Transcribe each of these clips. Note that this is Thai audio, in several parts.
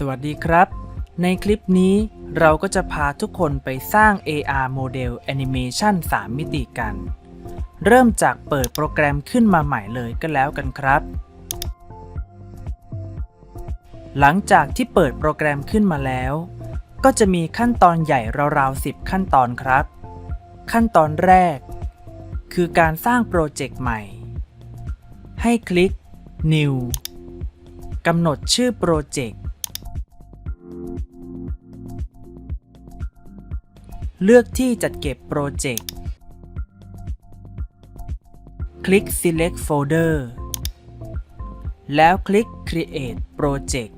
สวัสดีครับ ในคลิปนี้เราก็จะพาทุกคนไปสร้าง AR โมเดลแอนิเมชัน3มิติกัน เริ่มจากเปิดโปรแกรมขึ้นมาใหม่เลยก็แล้วกันครับ หลังจากที่เปิดโปรแกรมขึ้นมาแล้ว ก็จะมีขั้นตอนใหญ่ราวๆ 10 ขั้นตอนครับ ขั้นตอนแรก คือการสร้างโปรเจกต์ใหม่ ให้คลิก New กำหนดชื่อโปรเจกต์ เลือกที่จัดเก็บโปรเจกต์ คลิก Select Folder แล้วคลิก Create Project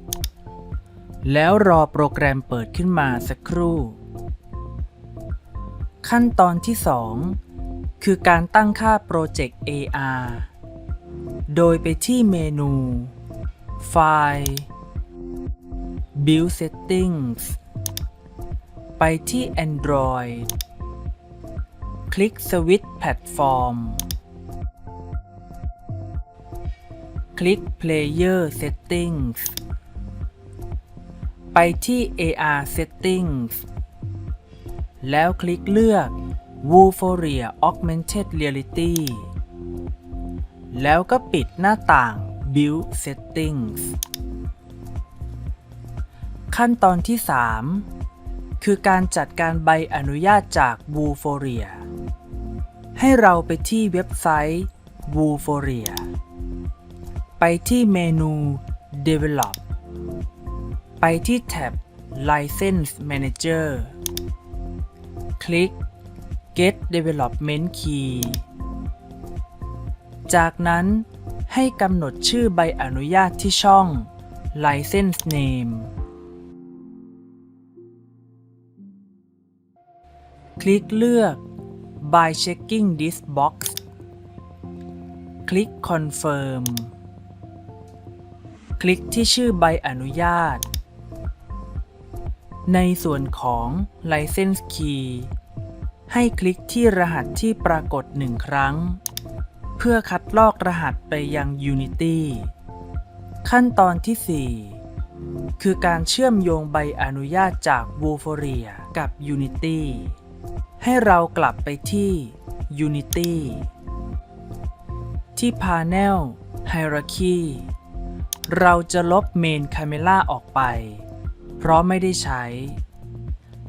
แล้วรอโปรแกรมเปิดขึ้นมาสักครู่ ขั้นตอนที่ 2 คือการตั้งค่าโปรเจกต์ AR โดยไปที่เมนู File Build Settings ไปที่ Android คลิกสวิตช์แพลตฟอร์ม คลิก Player Settings ไปที่ AR Settings แล้วคลิกเลือก Vuforia Augmented Reality แล้วก็ปิดหน้าต่าง Build Settings ขั้นตอนที่ 3 คือการจัดการใบอนุญาตจาก Vuforia ให้เราไปที่เว็บไซต์ Vuforia ไปที่เมนู Develop ไปที่แท็บ License Manager คลิก Get Development Key จากนั้นให้กำหนดชื่อใบอนุญาตที่ช่อง License Name คลิกเลือก By checking this box คลิก Confirm คลิกที่ชื่อใบอนุญาต ในส่วนของ License Key ให้คลิกที่รหัสที่ปรากฏหนึ่งครั้ง เพื่อคัดลอกรหัสไปยัง Unity ขั้นตอนที่ 4 คือการเชื่อมโยงใบอนุญาตจาก Vuforia กับ Unity ให้เรากลับไปที่ Unity ที่ Panel Hierarchy เราจะลบ Main Camera ออกไป เพราะไม่ได้ใช้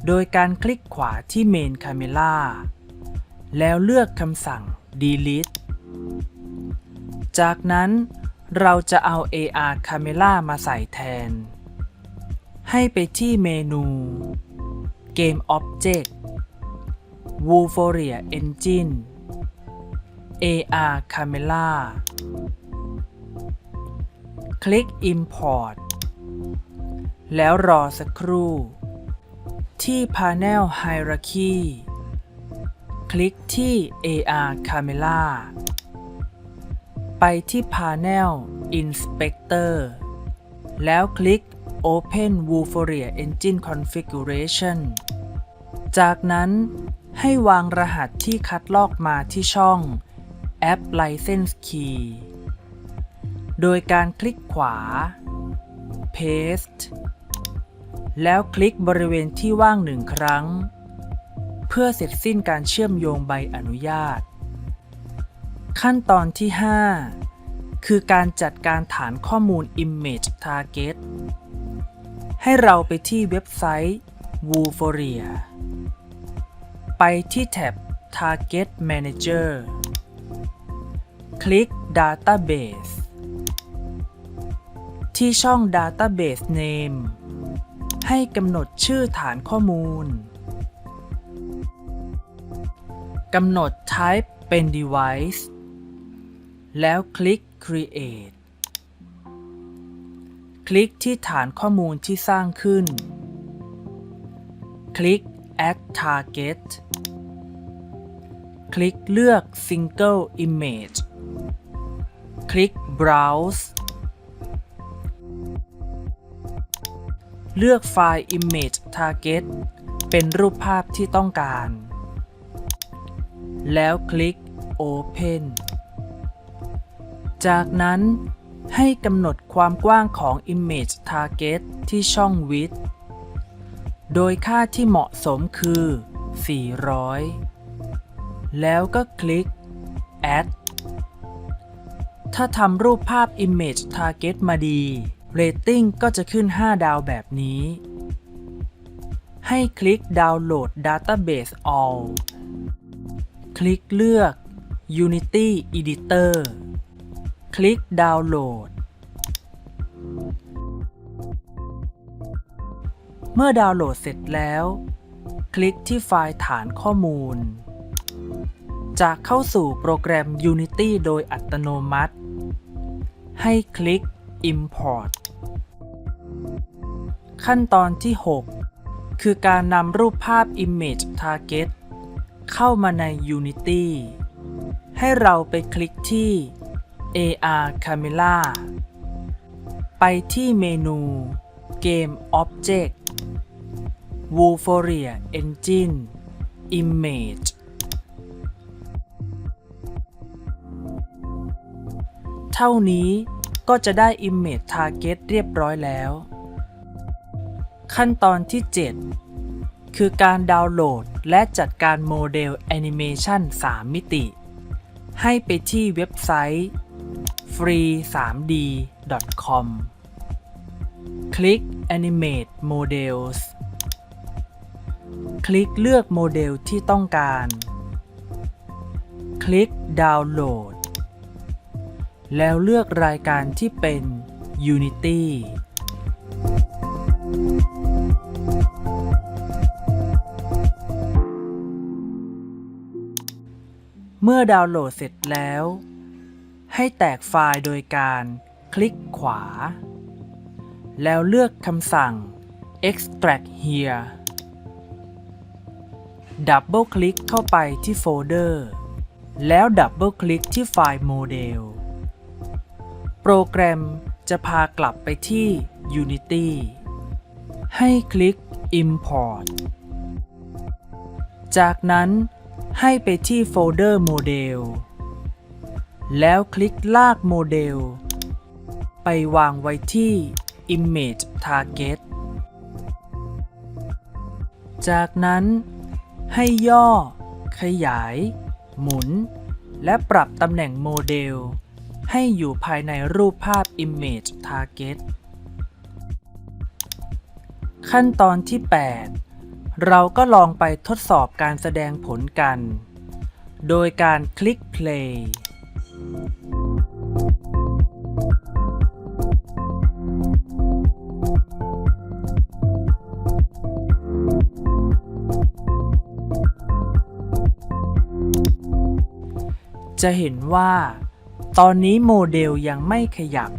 โดยการคลิกขวาที่ Main Camera แล้วเลือกคำสั่ง Delete จากนั้นเราจะเอา AR Camera มาใส่แทน ให้ไปที่เมนู Game Object Vuforia Engine AR Camera คลิก Import แล้วรอสักครู่ ที่ Panel Hierarchy คลิกที่ AR Camera ไปที่ Panel Inspector แล้วคลิก Open Vuforia Engine Configuration จากนั้น ให้วางรหัสที่คัดลอกมาที่ช่อง App License Key โดยการคลิกขวา Paste แล้วคลิกบริเวณที่ว่างหนึ่งครั้ง เพื่อเสร็จสิ้นการเชื่อมโยงใบอนุญาต ขั้นตอนที่ 5 คือการจัดการฐานข้อมูล Image Target ให้เราไปที่เว็บไซต์ Vuforia ไปที่แท็บ Target Manager คลิก Database ที่ช่อง Database Name ให้กำหนดชื่อฐานข้อมูล กำหนด Type เป็น Device แล้วคลิก Create คลิกที่ฐานข้อมูลที่สร้างขึ้น คลิก Add Target ลิกเลือก Single Image คลิก Browse เลือกไฟล์ Image Target เป็นรูปภาพที่ต้องการ แล้วคลิก Open จากนั้นให้กำหนดความกว้างของ Image Target ที่ช่อง Width โดยค่าที่เหมาะสมคือ 400 แล้วก็คลิก Add ถ้าทำรูปภาพ Image Target มาดีเรตติ้งก็จะขึ้น 5 ดาวแบบนี้ ให้คลิก Download Database All คลิกเลือก Unity Editor คลิก Download เมื่อดาวน์โหลดเสร็จแล้ว คลิกที่ไฟล์ฐานข้อมูล จะเข้าสู่โปรแกรม Unity โดยอัตโนมัติ ให้คลิก Import ขั้นตอนที่ 6 คือการนำรูปภาพ Image Target เข้ามาใน Unity ให้เราไปคลิกที่ AR Camera ไปที่เมนู Game Object Vuforia Engine Image เท่านี้ก็จะได้ Image Target เรียบร้อยแล้ว ขั้นตอนที่ 7 คือการดาวน์โหลดและจัดการโมเดลแอนิเมชัน3 มิติ ให้ไปที่เว็บไซต์ free3d.com คลิก Animate Models คลิกเลือกโมเดลที่ต้องการ คลิกดาวน์โหลด แล้วเลือกรายการที่เป็น Unity เมื่อดาวน์โหลดเสร็จแล้ว ให้แตกไฟล์โดยการคลิกขวา แล้วเลือกคำสั่ง extract here ดับเบิลคลิกเข้าไปที่โฟลเดอร์ แล้วดับเบิลคลิกที่ไฟล์โมเดล รแกรมจะพากลับไปที่ Unity ให้คลิก Import จากนั้นให้ไปที่โฟลเดอร์โมเดลแล้วคลิกลากโมเดล ไปวางไว้ที่ Image Target จากนั้นให้ย่อ ขยาย หมุน และปรับตำแหน่งโมเดล ให้อยู่ภายในรูปภาพ Image Target ขั้นตอนที่ 8 เราก็ลองไปทดสอบการแสดงผลกัน โดยการคลิก Play จะเห็นว่า ตอนนี้โมเดลยังไม่ขยับ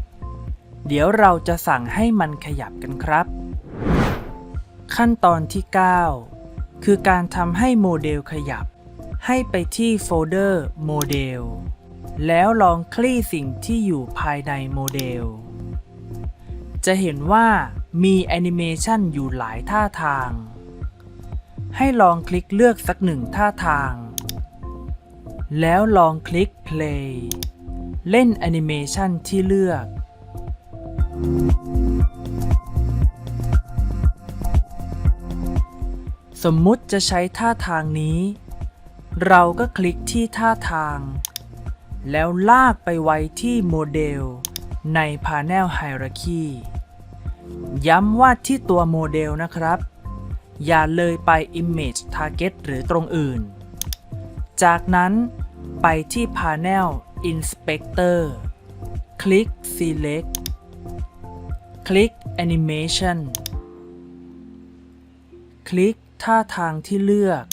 เดี๋ยวเราจะสั่งให้มันขยับกันครับ ขั้นตอนที่ 9 คือการทำให้โมเดลขยับ ให้ไปที่โฟลเดอร์โมเดลแล้วลองคลี่สิ่งที่อยู่ภายในโมเดล จะเห็นว่ามีแอนิเมชันอยู่หลายท่าทาง ให้ลองคลิกเลือกสักหนึ่งท่าทาง แล้วลองคลิก play เล่นแอนิเมชันที่เลือก สมมุติจะใช้ท่าทางนี้ เราก็คลิกที่ท่าทาง แล้วลากไปไว้ที่โมเดล ใน Panel Hierarchy ย้ำว่าที่ตัวโมเดลนะครับ อย่าเลยไป Image Target หรือตรงอื่น จากนั้นไปที่ Panel Inspector คลิก Select คลิก Animation คลิกท่าทางที่เลือก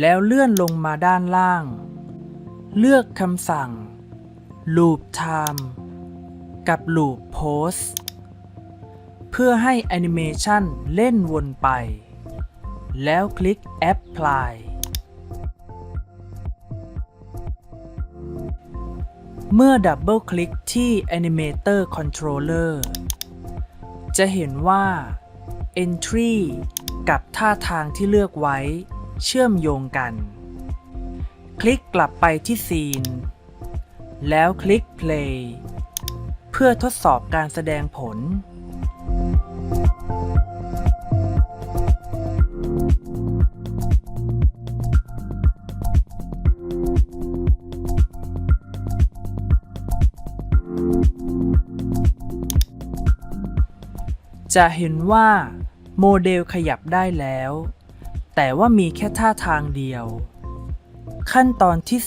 แล้วเลื่อนลงมาด้านล่าง เลือกคำสั่ง Loop Time กับ Loop Pose เพื่อให้แอนิเมชันเล่นวนไป แล้วคลิก Apply เมื่อดับเบิลคลิกที่ Animator Controller จะเห็นว่า Entry กับท่าทางที่เลือกไว้เชื่อมโยงกัน คลิกกลับไปที่ Scene แล้วคลิก play เพื่อทดสอบการแสดงผล จะเห็นว่าโมเดลขยับได้แล้ว แต่ว่ามีแค่ท่าทางเดียว ขั้นตอนที่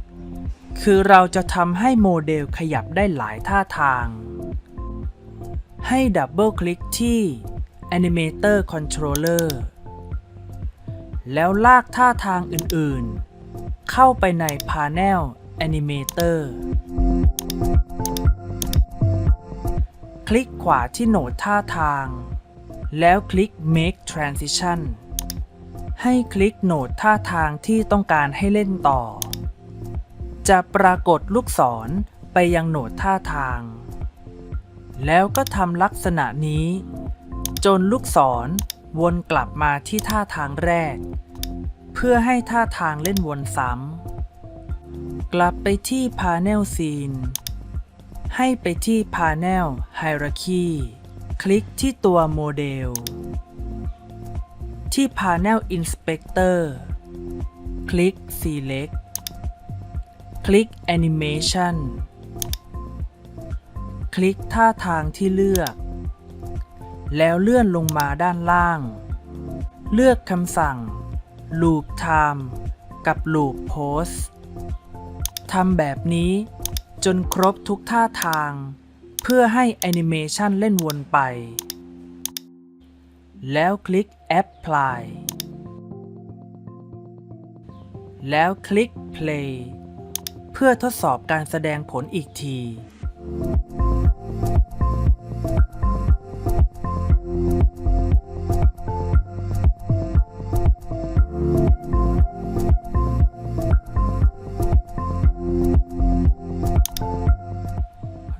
10 คือเราจะทำให้โมเดลขยับได้หลายท่าทาง ให้ดับเบิลคลิกที่ Animator Controller แล้วลากท่าทางอื่นๆ เข้าไปใน Panel Animator คลิกขวาที่โหนดท่าทาง แล้วคลิก Make Transition ให้คลิกโหนดท่าทางที่ต้องการให้เล่นต่อ จะปรากฏลูกศรไปยังโหนดท่าทาง แล้วก็ทำลักษณะนี้ จนลูกศรวนกลับมาที่ท่าทางแรก เพื่อให้ท่าทางเล่นวนซ้ำ กลับไปที่ Panel Scene ให้ไปที่ Panel Hierarchy คลิกที่ตัวโมเดล ที่ Panel Inspector คลิก Select คลิก Animation คลิกท่าทางที่เลือก แล้วเลื่อนลงมาด้านล่าง เลือกคำสั่ง Loop Time กับ Loop Pose ทำแบบนี้ จนครบทุกท่าทาง เพื่อให้แอนิเมชันเล่นวนไป แล้วคลิก Apply แล้วคลิก Play เพื่อทดสอบการแสดงผลอีกที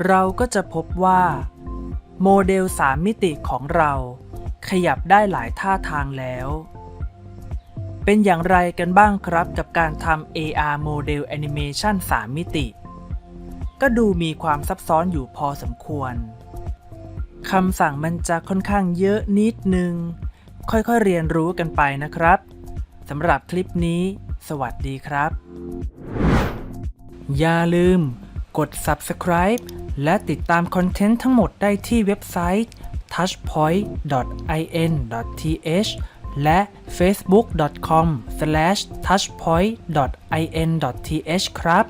เราก็จะพบว่า โมเดล3มิติของเราขยับได้หลายท่าทางแล้ว เป็นอย่างไรกันบ้างครับกับการทำ AR โมเดลแอนิเมชัน3มิติ ก็ดูมีความซับซ้อนอยู่พอสมควร คำสั่งมันจะค่อนข้างเยอะนิดนึง ค่อยๆเรียนรู้กันไปนะครับ สำหรับคลิปนี้ สวัสดีครับ อย่าลืมกด subscribe และติดตามคอนเทนต์ทั้งหมดได้ที่เว็บไซต์ touchpoint.in.th และ facebook.com/touchpoint.in.th ครับ